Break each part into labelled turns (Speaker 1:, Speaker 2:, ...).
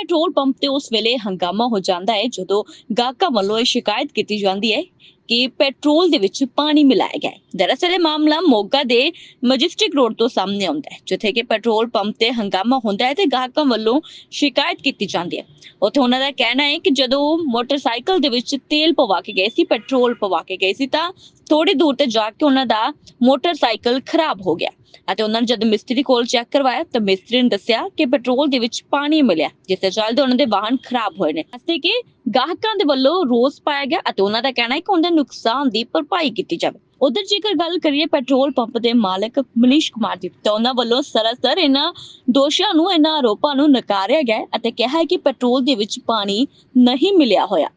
Speaker 1: Petrol pump ਤੇ ਉਸ ਵੇਲੇ ਹੰਗਾਮਾ ਹੋ ਜਾਂਦਾ ਹੈ, ਜਦੋਂ ਗਾਹਕਾਂ ਵੱਲੋਂ ਇਹ ਸ਼ਿਕਾਇਤ ਕੀਤੀ ਜਾਂਦੀ ਹੈ। ਕਿ ਪੈਟਰੋਲ ਦੇ ਵਿੱਚ ਪਾਣੀ ਮਿਲਾਇਆ ਗਿਆ ਦਰਅਸਲ ਇਹ ਮਾਮਲਾ ਮੋਗਾ ਦੇ ਮੈਜਿਸਟਿਕ ਰੋਡ ਤੋਂ ਸਾਹਮਣੇ ਆਉਂਦਾ ਹੈ, ਜਿੱਥੇ ਕਿ ਪੈਟਰੋਲ ਪੰਪ ਤੇ ਹੰਗਾਮਾ ਹੁੰਦਾ ਹੈ ਤੇ ਗਾਹਕਾਂ ਵੱਲੋਂ ਸ਼ਿਕਾਇਤ ਕੀਤੀ ਜਾਂਦੀ ਹੈ। ਉੱਥੇ ਉਹਨਾਂ ਦਾ ਕਹਿਣਾ ਹੈ ਕਿ ਜਦੋਂ ਮੋਟਰਸਾਈਕਲ ਦੇ ਵਿੱਚ ਤੇਲ ਪਵਾ ਕੇ ਗਏ ਸੀ, ਪੈਟਰੋਲ ਪਵਾ ਕੇ ਗਏ ਸੀ, ਤਾਂ ਥੋੜੀ ਦੂਰ ਤੇ ਜਾ ਕੇ ਉਹਨਾਂ ਦਾ ਮੋਟਰਸਾਈਕਲ ਖਰਾਬ ਹੋ ਗਿਆ ਅਤੇ ਉਹਨਾਂ ਨੇ ਜਦ ਮਿਸਤਰੀ ਕੋਲ ਚੈੱਕ ਕਰਵਾਇਆ ਤਾਂ ਮਿਸਤਰੀ ਨੇ ਦੱਸਿਆ ਕਿ ਪੈਟਰੋਲ ਦੇ ਵਿੱਚ ਪਾਣੀ ਮਿਲਿਆ, ਜਿਸ ਦੇ ਚੱਲਦੇ ਉਹਨਾਂ ਦੇ ਵਾਹਨ ਖਰਾਬ ਹੋਏ ਨੇ। ਅਤੇ ਕਿ ਗਾਹਕਾਂ ਦੇ ਵੱਲੋਂ ਰੋਸ ਪਾਇਆ ਗਿਆ ਅਤੇ ਉਹਨਾਂ ਦਾ ਕਹਿਣਾ ਹੈ ਕਿ ਉਹਨਾਂ ਦੇ ਨੁਕਸਾਨ ਦੀ ਭਰਪਾਈ ਕੀਤੀ ਜਾਵੇ। ਉਧਰ ਜੇਕਰ ਗੱਲ ਕਰੀਏ ਪੈਟਰੋਲ ਪੰਪ ਦੇ ਮਾਲਕ ਮਨੀਸ਼ ਕੁਮਾਰ ਦੀ ਤਾਂ ਉਹਨਾਂ ਵੱਲੋਂ ਸਰਾਸਰ ਇਹਨਾਂ ਦੋਸ਼ਾਂ ਨੂੰ, ਇਹਨਾਂ ਆਰੋਪਾਂ ਨੂੰ ਨਕਾਰਿਆ ਗਿਆ ਅਤੇ ਕਿਹਾ ਕਿ ਪੈਟਰੋਲ ਦੇ ਵਿੱਚ ਪਾਣੀ ਨਹੀਂ ਮਿਲਿਆ ਹੋਇਆ।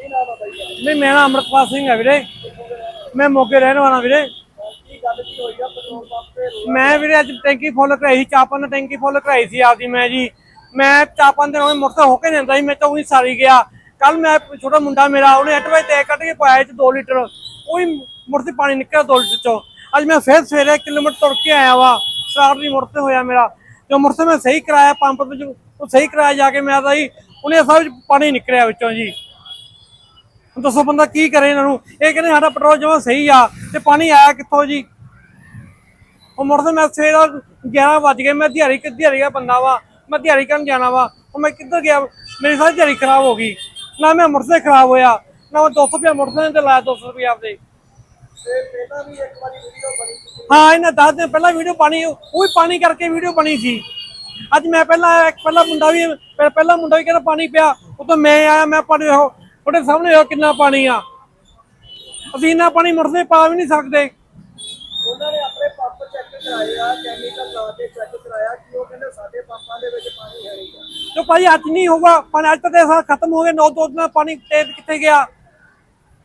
Speaker 2: ਨਹੀਂ ਮੇਰਾ ਨਾਮ ਅਮਰਪਾਲ ਸਿੰਘ ਹੈ ਵੀਰੇ। ਮੈਂ ਮੋਗੇ ਰਹਿਣ ਵਾਲਾ ਵੀਰੇ। ਮੈਂ ਵੀਰੇ ਅੱਜ ਟੈਂਕੀ ਫੁੱਲ ਕਰਾਈ ਸੀ ਚਾਪਾਂ ਟੈਂਕੀ ਫੁੱਲ ਕਰਾਈ ਸੀ ਆਪਦੀ, ਮੈਂ ਜੀ। ਮੈਂ ਚਾਰ ਪੰਜ ਦਿਨ ਹੋਏ ਮੋਟਰ ਹੋ ਕੇ ਜਾਂਦਾ ਸੀ, ਮੈਂ ਤਾਂ ਉਹੀ ਸਾਰੀ ਗਿਆ। ਕੱਲ ਮੈਂ ਛੋਟਾ ਮੁੰਡਾ ਮੇਰਾ, ਉਹਨੇ ਐਟ ਵਜੇ ਤੇ ਕੱਢ ਕੇ ਪਾਇਆ ਚ 2 ਲੀਟਰ। ਉਹੀ ਮੁੜ ਤੇ ਪਾਣੀ ਨਿਕਲਿਆ 2 ਲੀਟਰ ਚੋਂ। ਅੱਜ ਮੈਂ ਫਿਰ ਸਵੇਰੇ ਕਿਲੋਮੀਟਰ ਤੁਰ ਕੇ ਆਇਆ ਵਾ ਸਟਾਰਟ ਨਹੀਂ ਮੁੜ ਤੇ ਹੋਇਆ ਮੇਰਾ। ਜੋ ਮੁੜ ਤੇ ਮੈਂ ਸਹੀ ਕਰਾਇਆ, ਪੰਪ ਵਿੱਚ ਉਹ ਸਹੀ ਕਰਾਇਆ ਜਾ ਕੇ ਮੈਂ ਤਾਂ ਜੀ, ਉਹਨੇ ਸਭ ਪਾਣੀ ਨਿਕਲਿਆ ਵਿੱਚੋਂ ਜੀ। ਹੁਣ ਦੱਸੋ ਬੰਦਾ ਕੀ ਕਰੇ ਇਹਨਾਂ ਨੂੰ? ਇਹ ਕਹਿੰਦੇ ਸਾਡਾ ਪੈਟਰੋਲ ਜਮਾ ਸਹੀ ਆ, ਤੇ ਪਾਣੀ ਆਇਆ ਕਿੱਥੋਂ ਜੀ? ਉਹ ਮੁੜਦੇ ਮੈਂ ਸਵੇਰ 11 ਵਜ ਗਏ, ਮੈਂ ਦਿਹਾੜੀ ਕਿ ਦਿਹਾੜੀ ਦਾ ਬੰਦਾ ਵਾ। ਮੈਂ ਦਿਹਾੜੀ ਕਰਨ ਜਾਣਾ ਵਾ, ਉਹ ਮੈਂ ਕਿੱਧਰ ਗਿਆ? ਮੇਰੀ ਸਾਰੀ ਦਿਹਾੜੀ ਖਰਾਬ ਹੋ ਗਈ। ਨਾ ਮੈਂ ਮੁੜਦੇ ਖਰਾਬ ਹੋਇਆ, ਨਾ ਮੈਂ 200 ਰੁਪਏ ਮੁੜਦੇ ਤੇ ਲਾਇਆ 200 ਰੁਪਏ ਆਪਦੇ। ਹਾਂ, ਇਹਨਾਂ ਦਸ ਦਿਨ ਪਹਿਲਾਂ ਵੀਡੀਓ ਪਾਣੀ ਉਹ ਵੀ ਪਾਣੀ ਕਰਕੇ ਵੀਡੀਓ ਬਣੀ ਸੀ। ਅੱਜ ਮੈਂ ਪਹਿਲਾਂ ਇੱਕ ਪਹਿਲਾ ਮੁੰਡਾ ਵੀ ਪਹਿਲਾ ਮੁੰਡਾ ਵੀ ਕਹਿੰਦਾ ਪਾਣੀ ਪਿਆ, ਉਦੋਂ ਮੈਂ ਆਇਆ, ਮੈਂ ਪਾਣੀ ਉਹ ਉਹਦੇ ਸਾਹਮਣੇ ਉਹ ਕਿੰਨਾ ਪਾਣੀ ਆ। ਅਸੀਂ ਇੰਨਾ ਪਾਣੀ ਮੁੜਦੇ ਪਾ ਵੀ ਨਹੀਂ ਸਕਦੇ।
Speaker 3: ਉਹਨਾਂ ਨੇ ਆਪਣੇ ਪੰਪ ਚੈੱਕ ਕਰਾਏ ਆ ਕੈਮੀਕਲ ਲਾ ਕੇ ਚੈੱਕ ਕਰਾਇਆ ਕਿ ਉਹ ਕਹਿੰਦੇ ਸਾਡੇ ਪੰਪਾਂ ਦੇ ਵਿੱਚ ਪਾਣੀ ਹੈ ਨਹੀਂ।
Speaker 2: ਜੋ ਭਾਈ ਅੱਜ ਨਹੀਂ ਹੋਊਗਾ ਪਾਣੀ ਅੱਜ ਇਹ ਸਾਰਾ ਖਤਮ ਹੋ ਗਿਆ ਨੌ ਦੋ ਦਿਨਾਂ ਪਾਣੀ ਤੇਜ਼ ਕਿੱਥੇ ਗਿਆ?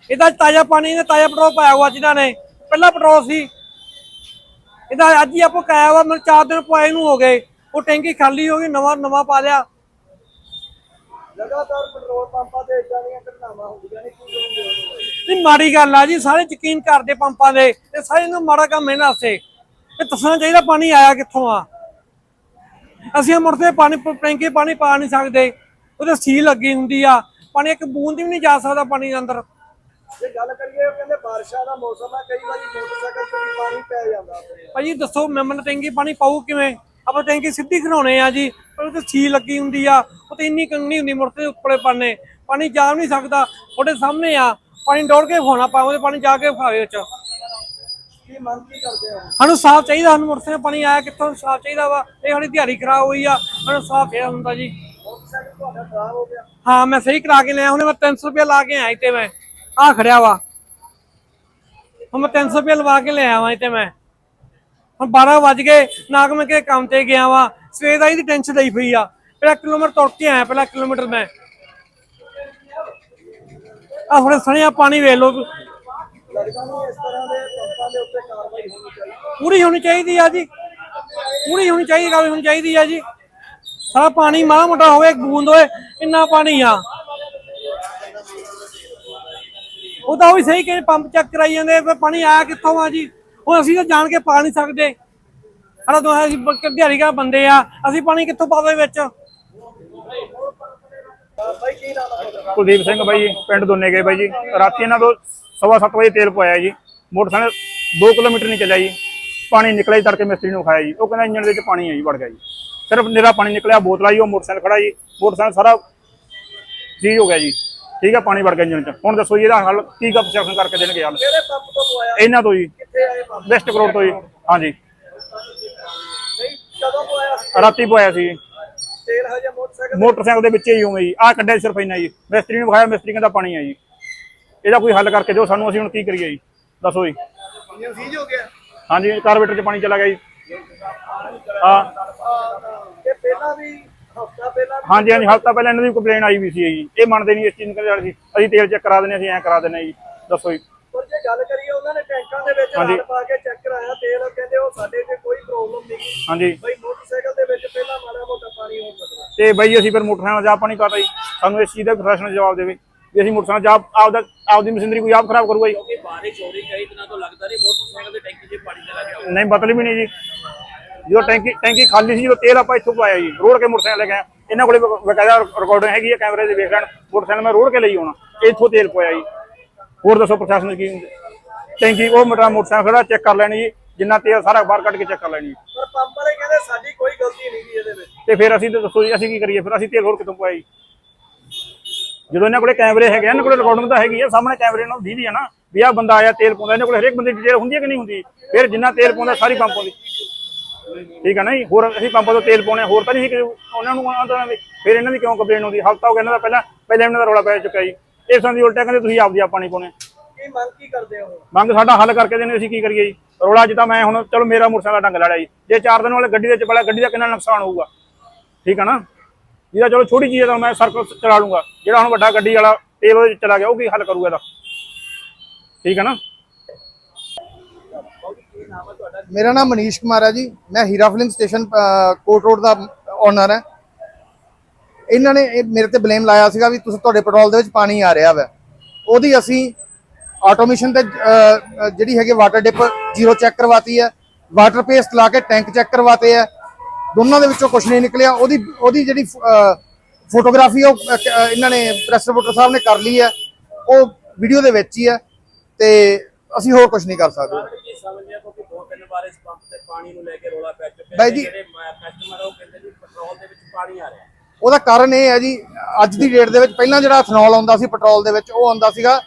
Speaker 2: ਇਹਦਾ ਤਾਜ਼ਾ ਪਾਣੀ ਨੇ ਤਾਜ਼ਾ ਪੈਟਰੋਲ ਪਾਇਆ ਹੋਇਆ ਜਿਨ੍ਹਾਂ ਨੇ। ਪਹਿਲਾ ਪੈਟਰੋਲ ਸੀ। ਇਹਦਾ ਅੱਜ ਹੀ ਆਪੋ ਕਾਇਆ ਵਾ ਮੈਨੂੰ ਚਾਰ ਦਿਨ ਪੁਆਏ ਨੂੰ ਹੋ ਗਏ। ਉਹ ਟੈਂਕੀ ਖਾਲੀ ਹੋ ਗਈ ਨਵਾਂ ਨਵਾਂ ਪਾ ਲਿਆ।
Speaker 3: ਲਗਾਤਾਰ ਪੈਟਰੋਲ ਪੰਪਾਂ ਤੇ ਇਦਾਂ ਦੀਆਂ ਘਟਨਾਵਾਂ ਹੁੰਦੀਆਂ ਨੇ ਕੀ ਕਰੋਗੇ
Speaker 2: ਨਹੀਂ ਮਾੜੀ ਗੱਲ ਆ ਜੀ ਸਾਰੇ ਯਕੀਨ ਕਰਦੇ ਪੰਪਾਂ ਦੇ। ਇਹ ਸਾਰੇ ਨੂੰ ਮਾੜਾ ਕੰਮ ਇਹਨਾਂ ਵਾਸਤੇ। ਇਹ ਦੱਸਣਾ ਚਾਹੀਦਾ ਪਾਣੀ ਆਇਆ ਕਿੱਥੋਂ ਆ? ਅਸੀਂ ਮੁੜਦੇ ਪਾਣੀ ਟੈਂਕੀ ਪਾਣੀ ਪਾ ਨਹੀਂ ਸਕਦੇ। ਉਹਦੇ ਸੀਲ ਲੱਗੀ ਹੁੰਦੀ ਆ। ਪਾਣੀ ਇੱਕ ਬੂੰਦ ਵੀ ਨਹੀਂ ਜਾ ਸਕਦਾ ਪਾਣੀ ਦੇ ਅੰਦਰ।
Speaker 3: ਜੇ ਗੱਲ ਕਰੀਏ ਉਹ ਕਹਿੰਦੇ ਬਾਰਿਸ਼ਾਂ ਦਾ ਮੌਸਮ ਆ ਕਈ ਵਾਰੀ ਮੋਟਰਸਾਈਕਲ ਤੇ ਪਾਣੀ ਪੈ ਜਾਂਦਾ।
Speaker 2: ਭਾਜੀ ਦੱਸੋ ਮੈਮਨ ਟੈਂਕੀ ਪਾਣੀ ਪਾਊ ਕਿਵੇਂ? ਆਪਾਂ ਟੈਂਕੀ ਸਿੱਧੀ ਖਣਾਉਣੇ ਆ ਜੀ ਪਰ ਉਹ ਤੇ ਸੀਲ ਲੱਗੀ ਹੁੰਦੀ ਆ। ਉਹ ਤੇ ਇੰਨੀ ਕੰਗਣੀ ਹੁੰਦੀ ਮੁੜਦੇ ਉੱਪਰੇ ਪਾਣੇ ਪਾਣੀ ਜਾ ਨਹੀਂ ਸਕਦਾ। ਉਹਦੇ ਸਾਹਮਣੇ ਆ। ਪਾਣੀ ਡੋੜ ਕੇ ਖੋਣਾ ਪਾਉਂਦੇ ਪਾਣੀ ਜਾ ਕੇ ਖਾਵੇ ਵਿੱਚ
Speaker 3: ਕੀ ਮੰਗ ਕੀ ਕਰਦੇ ਹੋ?
Speaker 2: ਸਾਨੂੰ ਸਾਫ਼ ਚਾਹੀਦਾ ਸਾਨੂੰ ਮੋਟਰਸਾਈਕਲ ਪਾਣੀ ਆਇਆ ਕਿੱਥੋਂ ਸਾਫ਼ ਚਾਹੀਦਾ ਵਾ? ਇਹ ਸਾਡੀ ਦਿਹਾੜੀ ਖਰਾਬ ਹੋਈ ਆ ਸਾਨੂੰ ਸਾਫ਼ ਚਾਹੀਦਾ ਹੁੰਦਾ ਜੀ।
Speaker 3: ਮੋਟਰਸਾਈਕਲ ਤੁਹਾਡਾ ਖਰਾਬ ਹੋ ਗਿਆ।
Speaker 2: ਹਾਂ ਮੈਂ ਸਹੀ ਕਰਾ ਕੇ ਲਿਆ ਹੁਣੇ ਮੈਂ 300 ਰੁਪਏ ਲਾ ਕੇ ਆਇਆ ਤੇ ਮੈਂ। ਆ ਖੜਿਆ ਵਾ। ਹੁਣ ਮੈਂ 300 ਰੁਪਏ ਲਵਾ ਕੇ ਲਿਆ ਵਾਂ ਤੇ ਮੈਂ। ਹੁਣ 12 ਵਜ ਗਏ ਨਾ ਕਿ ਮੈਂ ਕਿਤੇ ਕੰਮ ਤੇ ਗਿਆ ਵਾਂ। ਸਵੇਰ ਦਾ ਇਹਦੀ ਟੈਨਸ਼ਨ ਲਈ ਪਈ ਆ। ਪਹਿਲਾਂ ਕਿਲੋਮੀਟਰ ਤੁਰ ਕੇ ਆਇਆ ਪਹਿਲਾਂ ਕਿਲੋਮੀਟਰ ਮੈਂ। ਆ ਹੁਣ ਸਣਿਆ ਪਾਣੀ ਵੇਖ ਲਓ।
Speaker 3: ਲੱਗਦਾ ਨਹੀਂ ਇਸ ਤਰ੍ਹਾਂ ਦੇ ਪੰਪਾਂ ਦੇ ਉੱਤੇ ਕਾਰਵਾਈ ਹੋਣੀ ਚਾਹੀਦੀ।
Speaker 2: ਪੂਰੀ ਹੋਣੀ ਚਾਹੀਦੀ ਆ ਜੀ। ਪੂਰੀ ਹੋਣੀ ਚਾਹੀਦੀ ਗੱਲ ਹੋਣੀ ਚਾਹੀਦੀ ਆ ਜੀ। ਸਾਰਾ ਪਾਣੀ ਮਾੜਾ ਮੋਟਾ ਹੋਵੇ ਬੂੰਦ ਹੋਵੇ ਇੰਨਾ ਪਾਣੀ ਆ। ਉਹ ਤਾਂ ਉਹ ਵੀ ਸਹੀ ਕਿ ਪੰਪ ਚੈੱਕ ਕਰਾਈ ਜਾਂਦੇ ਫਿਰ ਪਾਣੀ ਆਇਆ ਕਿੱਥੋਂ ਆ ਜੀ। ਉਹ ਅਸੀਂ ਤਾਂ ਜਾਣ ਕੇ ਪਾ ਨਹੀਂ ਸਕਦੇ। ਸਾਡਾ ਦੋ ਅਸੀਂ ਦਿਹਾੜੀ ਕਾ ਬੰਦੇ ਆ ਅਸੀਂ ਪਾਣੀ ਕਿੱਥੋਂ ਪਾਵੇ ਵਿੱਚ?
Speaker 4: ਕੁਲਦੀਪ ਸਿੰਘ ਬਾਈ ਜੀ ਪਿੰਡ ਦੋਨੇ ਗਏ ਬਾਈ ਜੀ। ਰਾਤੀ ਇਹਨਾਂ ਤੋਂ ਸਵਾ ਸੱਤ ਵਜੇ ਤੇਲ ਪਵਾਇਆ ਜੀ। ਮੋਟਰਸਾਈਕਲ 2 ਕਿਲੋਮੀਟਰ ਨਹੀਂ ਚੱਲਿਆ ਜੀ। ਪਾਣੀ ਨਿਕਲਿਆ ਜੀ ਤੜਕੇ ਮਿਸਤਰੀ ਨੂੰ ਖਾਇਆ ਜੀ। ਉਹ ਕਹਿੰਦਾ ਇੰਜਣ ਦੇ ਵਿੱਚ ਪਾਣੀ ਹੈ ਜੀ ਵੜ ਗਿਆ ਜੀ। ਸਿਰਫ ਨਿਰਾ ਪਾਣੀ ਨਿਕਲਿਆ ਬੋਤਲ ਆਈ ਉਹ ਮੋਟਰਸਾਈਕਲ ਖੜਾ ਜੀ। ਮੋਟਰਸਾਈਕਲ ਸਾਰਾ ਚੀਜ਼ ਹੋ ਗਿਆ ਜੀ। ਠੀਕ ਹੈ ਪਾਣੀ ਵੜ ਗਿਆ ਇੰਜਣ ਚ। ਹੁਣ ਦੱਸੋ ਜੀ ਇਹਦਾ ਹੱਲ ਕੀ ਕਾ ਪ੍ਰਸ਼ਾਸਨ ਕਰਕੇ ਦੇਣਗੇ ਹੱਲ? ਇਹਨਾਂ ਤੋਂ ਜੀ। ਵੈਸਟ ਕਰੋੜ ਤੋਂ ਜੀ। ਹਾਂਜੀ? ਰਾਤੀ ਪਵਾਇਆ ਸੀ ਜੀ।
Speaker 3: ਤੇਲ ਹਜੇ ਮੋਟਰਸਾਈਕਲ
Speaker 4: ਮੋਟਰਸਾਈਕਲ ਦੇ ਵਿੱਚ ਹੀ ਹੋਵੇ ਜੀ। ਆਹ ਕੱਢਿਆ ਸਿਰਫ ਇੰਨਾ ਜੀ। ਮਿਸਤਰੀ ਨੂੰ ਵਿਖਾਇਆ ਮਿਸਤਰੀ ਕਹਿੰਦਾ ਪਾਣੀ ਹੈ ਜੀ। ਇਹਦਾ ਕੋਈ ਹੱਲ ਕਰਕੇ ਦਿਓ ਸਾਨੂੰ ਅਸੀਂ ਹੁਣ ਕੀ ਕਰੀਏ ਜੀ। ਦੱਸੋ ਜੀ।
Speaker 3: ਇੰਜਨ ਸੀਜ ਹੋ ਗਿਆ।
Speaker 4: ਹਾਂਜੀ ਕਾਰਬੇਟਰ 'ਚ ਪਾਣੀ ਚਲਾ ਗਿਆ ਜੀ। ਹਾਂ।
Speaker 3: ਇਹ ਪਹਿਲਾਂ ਵੀ ਹਫਤਾ ਪਹਿਲਾਂ
Speaker 4: ਹਾਂਜੀ ਹਾਂਜੀ ਹਫ਼ਤਾ ਪਹਿਲਾਂ ਇਹਨਾਂ ਦੀ ਕੰਪਲੇਨ ਆਈ ਵੀ ਸੀ ਜੀ। ਇਹ ਮੰਨਦੇ ਨਹੀਂ ਇਸ ਚੀਜ਼ ਨੂੰ ਕਹਿੰਦੇ ਸੀ। ਅਸੀਂ ਤੇਲ ਚੈੱਕ ਕਰਾ ਦਿੰਦੇ ਅਸੀਂ ਐਂ ਕਰਾ ਦਿੰਦੇ ਜੀ। ਦੱਸੋ ਜੀ।
Speaker 3: ਪਰ ਜੇ ਗੱਲ ਕਰੀਏ ਉਹਨਾਂ ਨੇ ਟੈਂਕਾਂ ਦੇ ਵਿੱਚ
Speaker 4: ਹਾਂਜੀ।
Speaker 3: ਰਾੜ ਪਾ ਕੇ ਚੈੱਕ ਕਰਾਇਆ ਤੇਲ ਕਹਿੰਦੇ ਉਹ ਸਾਡੇ ਤੇ ਕੋਈ ਪ੍ਰੋਬਲਮ ਨਹੀਂ
Speaker 4: ਹਾਂਜੀ।
Speaker 3: ਬਈ ਮੋਟਰਸਾਈਕਲ ਦੇ ਵਿੱਚ ਪਹਿਲਾਂ ਮਾੜਾ ਮੋਟਾ ਪਾਣੀ ਹੋ ਸਕਦਾ
Speaker 4: ਤੇ ਬਈ ਅਸੀਂ ਫਿਰ ਮੋਟਰਸਾਈਕਲ ਜਾ ਪਾਣੀ ਪਾਤਾ ਜੀ। ਸਾਨੂੰ ਇਸ ਚੀਜ਼ ਦਾ ਪ੍ਰੋਫੈਸ਼ਨਲ ਜਵਾਬ ਦੇਵੇ। ਵੀ ਅਸੀਂ ਮੋਟਰਸਾਈਕਲ ਜਾ ਆਪਦਾ ਆਪਦੀ ਮਸ਼ੀਨਰੀ ਕੋਈ ਆਪ ਖਰਾਬ ਕਰੂਗਾ ਜੀ
Speaker 5: ਕਿ ਬਾਰਿਸ਼ ਹੋ ਰਹੀ ਕਈ ਦਿਨਾਂ ਤੋਂ ਲੱਗਦਾ ਨਹੀਂ ਮੋਟਰਸਾਈਕਲ ਦੀ ਟੈਂਕੀ 'ਚ ਪਾਣੀ ਚਲਾ ਗਿਆ
Speaker 4: ਨਹੀਂ ਮਤਲਬ ਹੀ ਨਹੀਂ ਜੀ। ਜਦੋਂ ਟੈਂਕੀ ਟੈਂਕੀ ਖਾਲੀ ਸੀ ਜਦੋਂ ਤੇਲ ਆਪਾਂ ਇੱਥੋਂ ਪਾਇਆ ਜੀ ਰੋੜ ਕੇ ਮੋਟਰਸਾਈਕਲ ਲੈ ਕੇ ਆਏ ਇਹਨਾਂ ਕੋਲੇ ਬਕਾਇਦਾ ਰਿਕਾਰਡਿੰਗ ਹੈਗੀ ਹੈ ਕੈਮਰੇ ਦੇ ਵੇਖ ਲੈਣ। ਮੋਟਰਸਾਈਕਲ ਮੈਂ ਰੋੜ ਕੇ ਲਈ ਆਉਣਾ ਇੱਥੋਂ ਤੇਲ ਪਾਇਆ ਜੀ। ਹੋਰ ਦੱਸੋ ਪ੍ਰਸ਼ਾਸਨ ਕੀ ਟੈਂਕੀ ਉਹ ਮੇਰਾ ਮੋਟਰਸਾਈਕਲ ਖੜਾ ਚੈੱਕ ਕਰ ਲੈਣੀ ਜੀ। ਜਿੰਨਾ ਤੇਲ ਸਾਰਾ ਬਾਹਰ ਕੱਢ ਕੇ ਚੈੱਕ ਕਰ ਲੈਣੀ ਜੀ।
Speaker 3: ਪਰ ਪੰਪ ਵਾਲੇ ਕਹਿੰਦੇ ਸਾਡੀ ਕੋਈ ਗਲਤੀ ਨਹੀਂ ਗੀ ਇਹਦੇ ਵਿੱਚ।
Speaker 4: ਤੇ ਫਿਰ ਅਸੀਂ ਤੇ ਦੱਸੋ ਜੀ ਅਸੀਂ ਕੀ ਕਰੀਏ? ਫਿਰ ਅਸੀਂ ਤੇਲ ਹੋਰ ਕਿੱਥੋਂ ਪਾਇਆ ਜੀ? ਜਦੋਂ ਇਹਨਾਂ ਕੋਲੇ ਕੈਮਰੇ ਹੈਗੇ ਆ, ਇਹਨਾਂ ਕੋਲੇ ਰਿਕਾਰਡਿੰਗ ਤਾਂ ਹੈਗੀ ਆ ਸਾਹਮਣੇ ਕੈਮਰੇ ਨਾਲ ਦੀਦੀ ਆ ਨਾ। ਵੀ ਆਹ ਬੰਦਾ ਆਇਆ ਤੇਲ ਪਾਉਂਦਾ ਇਹਨਾਂ ਕੋਲੇ ਹਰੇਕ ਬੰਦੇ ਦੀ ਡਿਟੇਲ ਹੁੰਦੀ ਹੈ ਕਿ ਨਹੀਂ ਹੁੰਦੀ? ਫਿਰ ਜਿੰਨਾ ਤੇਲ ਪਾਉਂਦਾ ਸਾਰੀ ਪੰਪ ਪਾਉਂਦੀ ਠੀਕ ਹੈ ਨਾ ਜੀ? ਹੋਰ ਅਸੀਂ ਪੰਪ ਤੋਂ ਤੇਲ ਪਾਉਣੇ ਹੋਰ ਤਾਂ ਨਹੀਂ ਸੀ ਕਿ ਉਹਨਾਂ ਨੂੰ ਆਉਂਦਾ ਫਿਰ ਇਹਨਾਂ ਦੀ ਕਿਉਂ ਕੰਪਲੇਨ ਹੁੰਦੀ ਹਫਤਾ ਹੋ ਗਿਆ ਇਹਨਾਂ ਦਾ ਪਹਿਲਾਂ ਪਹਿਲਾਂ ਇਹਨਾਂ ਦਾ ਰੌਲਾ ਪੈ ਚੁੱਕਾ ਜੀ। ਇਹ ਸੰਦੀ ਉਲਟਾ ਕਹਿੰਦੇ ਤੁਸੀਂ ਆਪਦੀ ਆਪ ਪਾਣੀ ਪਾਉਣੇ
Speaker 3: ਕੀ ਮੰਗ ਕੀ ਕਰਦੇ ਹੋ?
Speaker 4: ਮੰਗ ਸਾਡਾ ਹੱਲ ਕਰਕੇ ਦੇਣੇ ਅਸੀਂ ਕੀ ਕਰੀਏ ਜੀ? ਰੌਲਾ ਜਿੱਦਾਂ ਮੈਂ ਹੁਣ ਚਲੋ ਮੇਰਾ ਮੋਟਰਸਾਈਕਲ ਡੰਗ ਲੜਿਆ ਜੀ। ਜੇ ਚਾਰ ਦਿਨ ਵਾਲੇ ਗੱਡੀ ਦੇ ਚ ਬੜਾ ਗੱਡੀ ਦਾ ਕਿੰਨਾ ਨੁਕਸਾਨ ਹੋਊਗਾ? ਠੀਕ ਹੈ ਨਾ? ਜਿਹਦਾ ਚਲੋ ਛੋਟੀ ਚੀਜ਼ ਹੈ ਤਾਂ ਮੈਂ ਸਰਕਲ ਚਲਾ ਲੂੰਗਾ। ਜਿਹੜਾ ਹੁਣ ਵੱਡਾ ਗੱਡੀ ਵਾਲਾ ਤੇਲ ਉਹਦੇ ਚਲਾ ਗਿਆ ਉਹ ਕੀ ਹੱਲ ਕਰੂਗਾ ਇਹਦਾ? ਠੀਕ ਹੈ ਨਾ?
Speaker 5: ਮੇਰਾ ਨਾਮ ਮਨੀਸ਼ ਕੁਮਾਰ ਹੈ ਜੀ। ਮੈਂ Heera filling station Kot road ਦਾ ਓਨਰ ਹੈ। ਇਹਨਾਂ ਨੇ ਇਹ ਮੇਰੇ ਤੇ ਬਲੇਮ ਲਾਇਆ ਸੀਗਾ ਵੀ ਤੁਸੀਂ ਤੁਹਾਡੇ ਪੈਟਰੋਲ ਦੇ ਵਿੱਚ ਪਾਣੀ ਆ ਰਿਹਾ ਵੈ। ਉਹਦੀ ਅਸੀਂ ਆਟੋਮੇਸ਼ਨ ਤੇ ਜਿਹੜੀ ਹੈਗੀ ਵਾਟਰ ਡਿਪ ਜ਼ੀਰੋ ਚੈੱਕ ਕਰਵਾਤੀ ਹੈ ਵਾਟਰ ਪੇਸਟ ਲਾ ਕੇ ਟੈਂਕ ਚੈੱਕ ਕਰਵਾਤੇ ਹੈ ਦੋਨਾਂ ਦੇ ਵਿੱਚੋਂ ਕੁਝ ਨਹੀਂ ਨਿਕਲਿਆ। ਉਹਦੀ ਉਹਦੀ ਜਿਹੜੀ ਫੋਟੋਗ੍ਰਾਫੀ ਉਹ ਇਹਨਾਂ ਨੇ ਪ੍ਰੈਸ ਰਿਪੋਰਟਰ ਸਾਹਿਬ ਨੇ ਕਰ ਲਈ ਹੈ ਉਹ ਵੀਡੀਓ ਦੇ ਵਿੱਚ ਹੀ ਹੈ ਤੇ ਅਸੀਂ ਹੋਰ ਕੁਝ ਨਹੀਂ ਕਰ ਸਕਦੇ।
Speaker 6: ਕੀ ਸਮਝਦੇ ਆ ਕਿਉਂਕਿ ਦੋ ਤਿੰਨ ਵਾਰ ਇਸ ਪੰਪ ਤੇ ਪਾਣੀ ਨੂੰ ਲੈ ਕੇ ਰੋਲਾ ਪੈ ਚੁੱਕਿਆ
Speaker 5: ਬਾਈ ਜੀ-
Speaker 6: ਜਿਹੜੇ ਕਸਟਮਰ ਉਹ ਕਹਿੰਦੇ ਵੀ ਪੈਟਰੋਲ ਦੇ ਵਿੱਚ ਪਾਣੀ ਆ ਰਿਹਾ।
Speaker 5: ਉਹਦਾ ਕਾਰਨ ਇਹ ਹੈ ਜੀ ਅੱਜ ਦੀ ਡੇਟ ਦੇ ਵਿੱਚ ਪਹਿਲਾਂ ਜਿਹੜਾ ਇਥਨੋਲ ਆਉਂਦਾ ਸੀ ਪੈਟਰੋਲ ਦੇ ਵਿੱਚ ਉਹ ਆਉਂਦਾ ਸੀਗਾ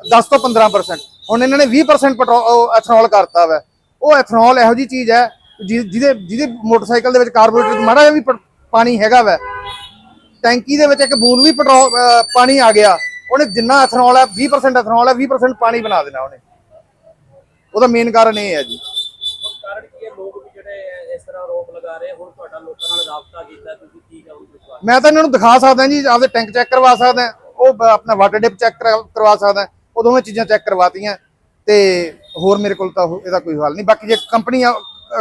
Speaker 5: 10 ਤੋਂ 15% ਹੁਣ ਇਹਨਾਂ ਨੇ 20% ਪੈਟਰੋਲ ਇਥਨੋਲ ਕਰਤਾ ਵਾ। ਉਹ ਇਥਨੋਲ ਇਹੋ ਜੀ ਚੀਜ਼ ਹੈ ਜਿ- ਜਿਹਦੇ ਜਿਹਦੇ ਮੋਟਰਸਾਈਕਲ ਦੇ ਵਿੱਚ ਕਾਰਬੋਰੇਟਰ ਮਾੜਾ ਜਿਹਾ ਵੀ ਪ- ਪਾਣੀ ਹੈਗਾ ਵਾ। ਟੈਂਕੀ ਦੇ ਵਿੱਚ ਇੱਕ ਬੂੰਦ ਵੀ ਪੈਟਰੋਲ ਅਹ ਪਾਣੀ ਆ ਗਿਆ। ਉਹਨੇ ਜਿੰਨਾ ਇਥਨੋਲ ਹੈ 20% ਇਥਨੋਲ ਹੈ 20% ਪਾਣੀ ਬਣਾ ਦੇਣਾ ਉਹਨੇ। ਉਹਦਾ ਮੇਨ ਕਾਰਨ ਇਹ ਹੈ ਜੀ।
Speaker 6: ਉਹ ਕਾਰਨ ਕੀ ਹੈ? ਲੋਕ ਵੀ ਜਿਹੜੇ ਇਸ ਤਰ੍ਹਾਂ ਆਰੋਪ ਲਗਾ ਰਹੇ ਹੁਣ ਤੁਹਾਡਾ ਲੋਕਾਂ ਨਾਲ ਰਾਬਤਾ ਕੀਤਾ ਤੁਸੀਂ ਕੀ ਕਰੋਗੇ ਵਿਸ਼ਵਾਸ
Speaker 5: ਮੈਂ ਤਾਂ ਇਹਨਾਂ ਨੂੰ ਦਿਖਾ ਸਕਦਾ ਜੀ ਆਪਦੇ ਟੈਂਕ ਚੈੱਕ ਕਰਵਾ ਸਕਦਾ ਉਹ ਆਪਣਾ ਵਾਟਰ ਡਿਪ ਚੈੱਕ ਕਰਵਾ ਸਕਦਾ ਉਹ ਦੋਵੇਂ ਚੀਜ਼ਾਂ ਚੈੱਕ ਕਰਵਾਤੀਆਂ ਤੇ ਹੋਰ ਮੇਰੇ ਕੋਲ ਤਾਂ ਇਹਦਾ ਕੋਈ ਹੱਲ ਨਹੀਂ। ਬਾਕੀ ਜੇ ਕੰਪਨੀ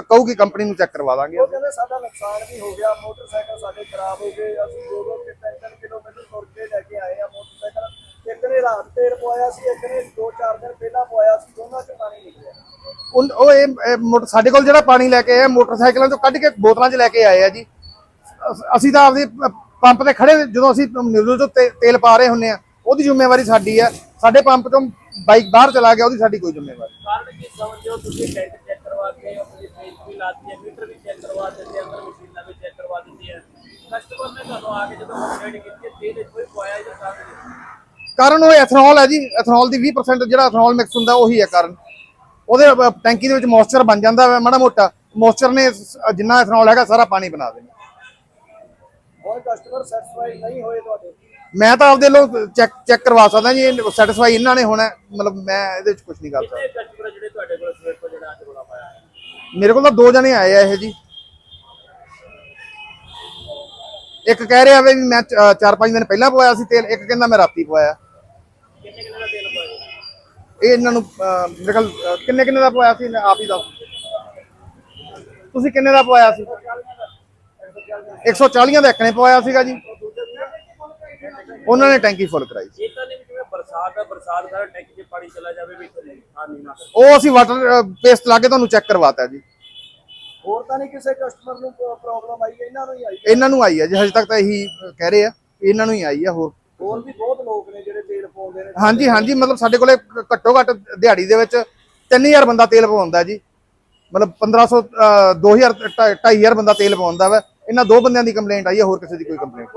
Speaker 5: ਕਹੂਗੀ ਕੰਪਨੀ ਨੂੰ ਚੈੱਕ ਕਰਵਾ ਦਾਂਗੇ।
Speaker 3: ਉਹ ਕਹਿੰਦੇ ਸਾਡਾ ਨੁਕਸਾਨ ਵੀ ਹੋ ਗਿਆ ਮੋਟਰਸਾਈਕਲ ਸਾਡੇ ਖਰਾਬ ਹੋ ਗਏ ਅਸੀਂ ਦੋ ਦੋ ਕਿ ਤਿੰਨ ਤਿੰਨ ਕਿਲੋਮੀਟਰ ਤੁਰ ਕੇ ਲੈ ਕੇ ਆਏ ਆ ਮੋਟਰਸਾਈਕਲ ਇੱਕ ਨੇ ਰਾਤ ਤੇਲ ਪਵਾਇਆ ਸੀ ਇੱਕ ਨੇ ਦੋ ਚਾਰ ਦਿਨ ਪਹਿਲਾਂ ਪਵਾਇਆ ਸੀ ਦੋਨਾਂ ਚ ਪਾਣੀ ਨਿਕਲਿਆ।
Speaker 5: ਉਨ- ਉਹ ਇਹ ਇਹ ਮੋਟਰ ਸਾਡੇ ਕੋਲ ਜਿਹੜਾ ਪਾਣੀ ਲੈ ਕੇ ਆਏ ਆ, ਮੋਟਰਸਾਈਕਲਾਂ ਤੋਂ ਕੱਢ ਕੇ ਬੋਤਲਾਂ 'ਚ ਲੈ ਕੇ ਆਏ ਆ ਜੀ। ਅਸ- ਅਸੀਂ ਤਾਂ ਆਪਦੇ ਪ- ਪੰਪ ਤੇ ਖੜੇ ਜਦੋਂ ਅਸੀਂ ਨਿਊਜ਼ਲ ਤੋਂ ਤੇ- ਤੇਲ ਪਾ ਰਹੇ ਹੁੰਨੇ ਆ ਉਹਦੀ ਜ਼ਿੰਮੇਵਾਰੀ ਸਾਡੀ ਹੈ ਸਾਡੇ ਪੰਪ ਤੋਂ ਬਾਈਕ ਬਾਹਰ ਚਲਾ ਗਿਆ ਉਹਦੀ ਸਾਡੀ ਕੋਈ ਜ਼ਿੰਮੇਵਾਰੀ।
Speaker 6: ਕਾਰਨ ਕੀ ਸਮਝਦੇ ਹੋ ਤੁਸੀਂ ਟੈਂਕ ਚੈੱਕ ਕਰਵਾ ਕੇ ਆਪਣੀ ਫੇਸ ਵੀ ਲਾਤੀ ਹੈ ਮੀਟਰ ਵੀ ਚੈੱਕ ਕਰਵਾ ਦਿੰਦੇ ਅੰਦਰ ਮਸ਼ੀਨਾਂ ਵੀ ਚੈੱਕ ਕਰਵਾ ਦਿੰਦੀ ਹੈ ਕਸਟਮਰ ਨੇ ਤੁਹਾਨੂੰ ਆ ਕੇ ਜਦੋਂ ਕੰਪਲੇਂਟ ਕੀਤੀ ਹੈ ਤੇਲ ਇੱਥੋਂ ਹੀ ਪਵਾਇਆ ਜਾਂ ਸਾਹਮਣੇ
Speaker 5: ਕਾਰਨ ਉਹ ਐਥਨੋਲ ਹੈ ਜੀ ਐਥਨੋਲ ਦੀ 20% ਜਿਹੜਾ ਐਥਨੋਲ ਮਿਕਸ ਹੁੰਦਾ ਉਹੀ ਹੈ ਕਾਰਨ। ਉਹਦੇ ਟੈਂਕੀ ਦੇ ਵਿੱਚ ਮੋਇਸਚਰ ਬਣ ਜਾਂਦਾ ਹੈ ਮਾੜਾ ਮੋਟਾ। ਮੋਇਸਚਰ ਨੇ ਜਿੰਨਾ ਐਥਨੋਲ ਹੈਗਾ ਸਾਰਾ ਪਾਣੀ ਬਣਾ ਦੇਣਾ।
Speaker 3: ਹੁਣ ਕਸਟਮਰ ਸੈਟੀਸਫਾਈ ਨਹੀਂ ਹੋਏ ਤੁਹਾਡੇ?
Speaker 5: ਮੈਂ ਤਾਂ ਆਪਦੇ ਲੋ ਚੈੱਕ ਚੈੱਕ ਕਰਵਾ ਸਕਦਾ ਜੀ ਸੈਟੀਸਫਾਈ ਇਹਨਾਂ ਨੇ ਹੋਣਾ। ਮਤਲਬ ਮੈਂ ਇਹਦੇ ਵਿੱਚ ਕੁਝ ਨਹੀਂ ਕਰ ਸਕਦਾ।
Speaker 6: ਕਿੰਨੇ ਕਸਟਮਰ ਜਿਹੜੇ ਤੁਹਾਡੇ ਕੋਲ ਸਵੇਰ ਤੋਂ ਜਿਹੜਾ ਅੱਜ ਰੋਲਾ ਪਾਇਆ ਹੈ?
Speaker 5: ਮੇਰੇ ਕੋਲ ਤਾਂ ਦੋ ਜਣੇ ਆਏ ਆ ਇਹ ਜੀ। ਇੱਕ ਕਹਿ ਰਿਹਾ ਵੀ ਮੈਂ ਚ- ਚਾਰ ਪੰਜ ਦਿਨ ਪਹਿਲਾਂ ਪਵਾਇਆ ਸੀ ਤੇਲ ਇੱਕ ਕਹਿੰਦਾ ਮੈਂ ਰਾਤੀ ਪਵਾਇਆ
Speaker 6: ਕਿੰਨੇ ਕਿੰਨੇ ਦਾ ਤੇਲ ਪਾਇਆ
Speaker 5: ਇਹ ਇਹਨਾਂ ਨੂੰ ਮੇਰੇ ਕੋਲ ਅਹ, ਕਿੰਨੇ ਕਿੰਨੇ ਦਾ ਪਵਾਇਆ ਸੀ? ਆਪ ਹੀ ਦੱਸ। ਤੁਸੀਂ ਕਿੰਨੇ ਦਾ ਪਵਾਇਆ ਸੀ? 140 ਦਾ ਇੱਕ ਨੇ ਪਵਾਇਆ ਸੀਗਾ ਜੀ। ਉਹਨਾਂ ਨੇ ਟੈਂਕੀ ਫੁੱਲ ਕਰਾਈ ਸੀ।
Speaker 6: ਇਹ ਤਾਂ ਨਹੀਂ ਵੀ ਜਿਵੇਂ ਬਰਸਾਤ ਹੈ ਬਰਸਾਤ ਦਾ ਟੈਂਕ 'ਚ ਪਾਣੀ ਚਲਾ ਜਾਵੇ ਵੀ ਹਾਂ ਨਹੀਂ ਨਾ ਕਰੇ।
Speaker 5: ਉਹ ਅਸੀਂ ਵਾਟਰ ਪੇਸਟ ਲਾ ਕੇ ਤੁਹਾਨੂੰ ਚੈੱਕ ਕਰਵਾਤਾ ਜੀ।
Speaker 3: ਹੋਰ ਤਾਂ ਨਹੀਂ ਕਿਸੇ ਕਸਟਮਰ ਨੂੰ ਪ੍ਰੋਬਲਮ ਆਈ ਇਹਨਾਂ ਨੂੰ ਹੀ ਆਈ
Speaker 5: ਇਹਨਾਂ ਨੂੰ ਆਈ ਹੈ ਜੀ ਹਜੇ ਤੱਕ ਤਾਂ ਇਹੀ ਕਹਿ ਰਹੇ ਆ ਇਹਨਾਂ ਨੂੰ ਹੀ ਆਈ ਆ ਹੋਰ।
Speaker 3: ਹੋਰ ਵੀ ਬਹੁਤ ਲੋਕ ਨੇ ਜਿਹੜੇ ਤੇਲ ਪਾਉਂਦੇ ਨੇ
Speaker 5: ਹਾਂਜੀ ਹਾਂਜੀ ਮਤਲਬ ਸਾਡੇ ਕੋਲੇ ਘੱਟੋ ਘੱਟ ਦਿਹਾੜੀ ਦੇ ਵਿੱਚ 3000 ਬੰਦਾ ਤੇਲ ਪਵਾਉਂਦਾ ਜੀ। ਮਤਲਬ 1500 ਅਹ, 2000 2500 ਬੰਦਾ ਤੇਲ ਪਵਾਉਂਦਾ ਵਾ। ਇਹਨਾਂ ਦੋ ਬੰਦਿਆਂ ਦੀ ਕੰਪਲੇਂਟ ਆਈ ਹੈ ਹੋਰ ਕਿਸੇ ਦੀ ਕੋਈ ਕੰਪਲੇਂਟ